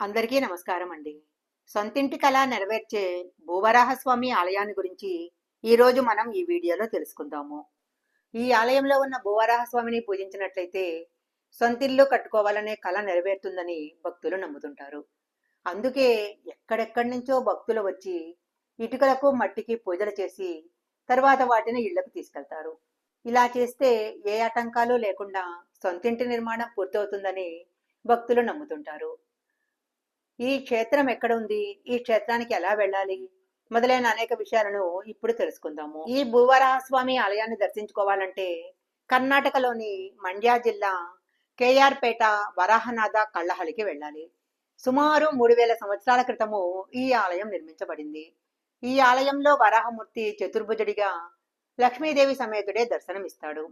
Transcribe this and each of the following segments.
అందరికీ నమస్కారం అండి సొంతింటి కళ నెరవేర్చే భూవరాహస్వామి ఆలయాన్ని గురించి ఈరోజు మనం ఈ వీడియోలో తెలుసుకుందాము. ఈ ఆలయంలో ఉన్న భూవరాహస్వామిని పూజించినట్లయితే సొంతిల్లు కట్టుకోవాలనే కళ నెరవేరుతుందని భక్తులు నమ్ముతుంటారు. అందుకే ఎక్కడెక్కడి నుంచో భక్తులు వచ్చి ఇటుకలకు మట్టికి పూజలు చేసి తర్వాత వాటిని ఇళ్ళకు తీసుకెళ్తారు. ఇలా చేస్తే ఏ ఆటంకాలు లేకుండా సొంతింటి నిర్మాణం పూర్తవుతుందని భక్తులు నమ్ముతుంటారు. ఈ క్షేత్రం ఎక్కడ ఉంది ఈ క్షేత్రానికి ఎలా వెళ్ళాలి? మొదలైన అనేక విషయాలను ఇప్పుడు తెలుసుకుందాము. ఈ భూవరాహస్వామి ఆలయాన్ని దర్శించుకోవాలంటే కర్ణాటకలోని మండ్యా జిల్లా కేఆర్పేట వరాహనాథ కళ్ళహళికి వెళ్ళాలి. సుమారు మూడు వేల సంవత్సరాల క్రితము ఈ ఆలయం నిర్మించబడింది. ఈ ఆలయంలో వరాహమూర్తి చతుర్భుజుడిగా లక్ష్మీదేవి సమేతుడే దర్శనమిస్తాడు.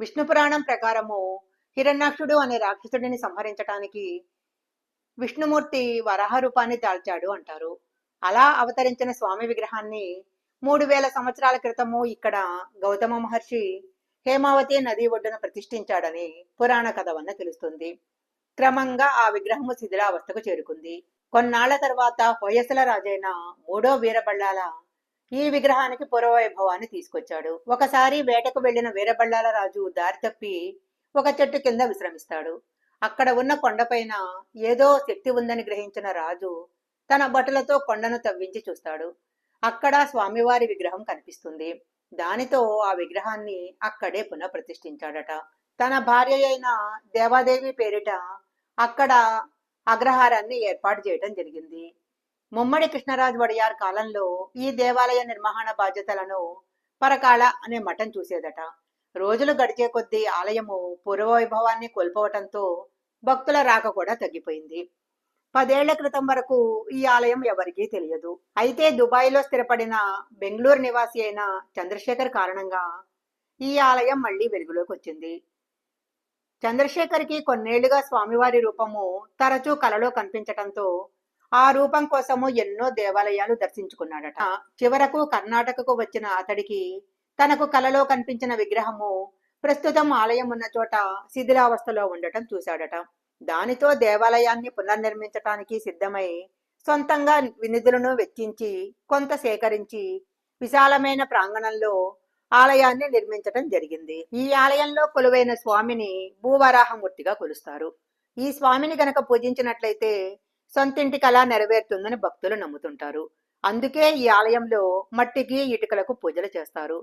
విష్ణు పురాణం ప్రకారము హిరణ్యాక్షుడు అనే రాక్షసుడిని సంహరించటానికి విష్ణుమూర్తి వరాహ రూపాన్ని దాల్చాడు అంటారు. అలా అవతరించిన స్వామి విగ్రహాన్ని మూడు వేల సంవత్సరాల క్రితము ఇక్కడ గౌతమ మహర్షి హేమావతి నది ఒడ్డున ప్రతిష్ఠించాడని పురాణ కథ వల్ల తెలుస్తుంది. క్రమంగా ఆ విగ్రహము శిథిలావస్థకు చేరుకుంది. కొన్నాళ్ళ తర్వాత హొయసల రాజైన మూడో వీరబళ్ళాల ఈ విగ్రహానికి పురవైభవాన్ని తీసుకొచ్చాడు. ఒకసారి వేటకు వెళ్ళిన వీరబళ్ళాల రాజు దారి తప్పి ఒక చెట్టు కింద విశ్రమిస్తాడు. అక్కడ ఉన్న కొండపైన ఏదో శక్తి ఉందని గ్రహించిన రాజు తన బట్టలతో కొండను తవ్వించి చూస్తాడు. అక్కడ స్వామివారి విగ్రహం కనిపిస్తుంది. దానితో ఆ విగ్రహాన్ని అక్కడే పునఃప్రతిష్ఠించాడట. తన భార్య అయిన దేవాదేవి పేరిట అక్కడ అగ్రహారాన్ని ఏర్పాటు చేయడం జరిగింది. ముమ్మడి కృష్ణరాజు వడియార్ కాలంలో ఈ దేవాలయ నిర్మాణ బాధ్యతలను పరకాల అనే మఠం చూసేదట. రోజులు గడిచే కొద్దీ ఆలయము పూర్వవైభవాన్ని కోల్పోవటంతో భక్తుల రాక కూడా తగ్గిపోయింది. పదేళ్ళ క్రితం వరకు ఈ ఆలయం ఎవరికీ తెలియదు. అయితే దుబాయ్లో స్థిరపడిన బెంగళూరు నివాసి అయిన చంద్రశేఖర్ కారణంగా ఈ ఆలయం మళ్ళీ వెలుగులోకి వచ్చింది. చంద్రశేఖర్కి కొన్నేళ్ళుగా స్వామివారి రూపము తరచూ కలలో కనిపించటంతో ఆ రూపం కోసము ఎన్నో దేవాలయాలు దర్శించుకున్నాడట. చివరకు కర్ణాటకకు వచ్చిన అతడికి తనకు కలలో కనిపించిన విగ్రహము ప్రస్తుతం ఆలయం ఉన్న చోట శిథిలావస్థలో ఉండటం చూశాడట. దానితో దేవాలయాన్ని పునర్నిర్మించటానికి సిద్ధమై సొంతంగా నిధులను వెచ్చించి కొంత సేకరించి విశాలమైన ప్రాంగణంలో ఆలయాన్ని నిర్మించటం జరిగింది. ఈ ఆలయంలో కొలువైన స్వామిని భూవరాహమూర్తిగా కొలుస్తారు. ఈ స్వామిని గనక పూజించినట్లయితే సొంతింటి కళ నెరవేరుతుందని భక్తులు నమ్ముతుంటారు. అందుకే ఈ ఆలయంలో మట్టికి ఇటుకలకు పూజలు చేస్తారు.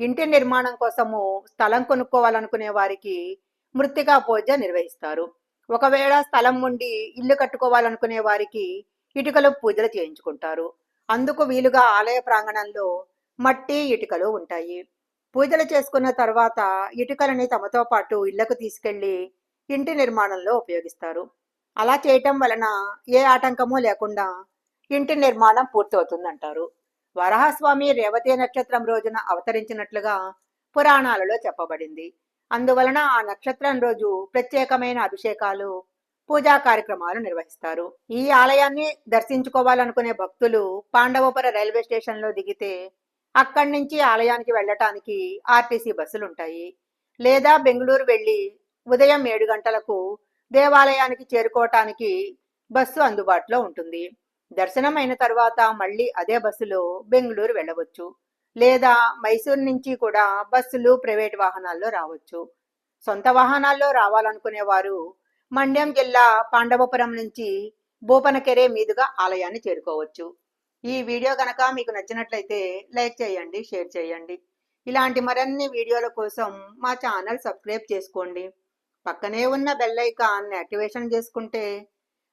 ఇంటి నిర్మాణం కోసము స్థలం కొనుక్కోవాలనుకునే వారికి మృతికా పూజ నిర్వహిస్తారు. ఒకవేళ స్థలం ఉండి ఇల్లు కట్టుకోవాలనుకునే వారికి ఇటుకలు పూజలు చేయించుకుంటారు. అందుకు వీలుగా ఆలయ ప్రాంగణంలో మట్టి ఇటుకలు ఉంటాయి. పూజలు చేసుకున్న తర్వాత ఇటుకలని తమతో పాటు ఇళ్ళకు తీసుకెళ్ళి ఇంటి నిర్మాణంలో ఉపయోగిస్తారు. అలా చేయటం వలన ఏ ఆటంకము లేకుండా ఇంటి నిర్మాణం పూర్తవుతుందంటారు. వరాహస్వామి రేవతి నక్షత్రం రోజున అవతరించినట్లుగా పురాణాలలో చెప్పబడింది. అందువలన ఆ నక్షత్రం రోజు ప్రత్యేకమైన అభిషేకాలు పూజా కార్యక్రమాలు నిర్వహిస్తారు. ఈ ఆలయాన్ని దర్శించుకోవాలనుకునే భక్తులు పాండవపుర రైల్వే స్టేషన్లో దిగితే అక్కడి నుంచి ఆలయానికి వెళ్ళటానికి ఆర్టీసీ బస్సులు ఉంటాయి. లేదా బెంగళూరు వెళ్ళి ఉదయం ఏడు గంటలకు దేవాలయానికి చేరుకోవటానికి బస్సు అందుబాటులో ఉంటుంది. దర్శనం అయిన తర్వాత మళ్ళీ అదే బస్సులో బెంగళూరు వెళ్ళవచ్చు. లేదా మైసూర్ నుంచి కూడా బస్సులు ప్రైవేట్ వాహనాల్లో రావచ్చు. సొంత వాహనాల్లో రావాలనుకునే వారు మండ్యం జిల్లా పాండవపురం నుంచి భూపనకెరే మీదుగా ఆలయాన్ని చేరుకోవచ్చు. ఈ వీడియో గనక మీకు నచ్చినట్లయితే లైక్ చేయండి షేర్ చేయండి. ఇలాంటి మరిన్ని వీడియోల కోసం మా ఛానల్ సబ్స్క్రైబ్ చేసుకోండి. పక్కనే ఉన్న బెల్ ఐకాన్ యాక్టివేషన్ చేసుకుంటే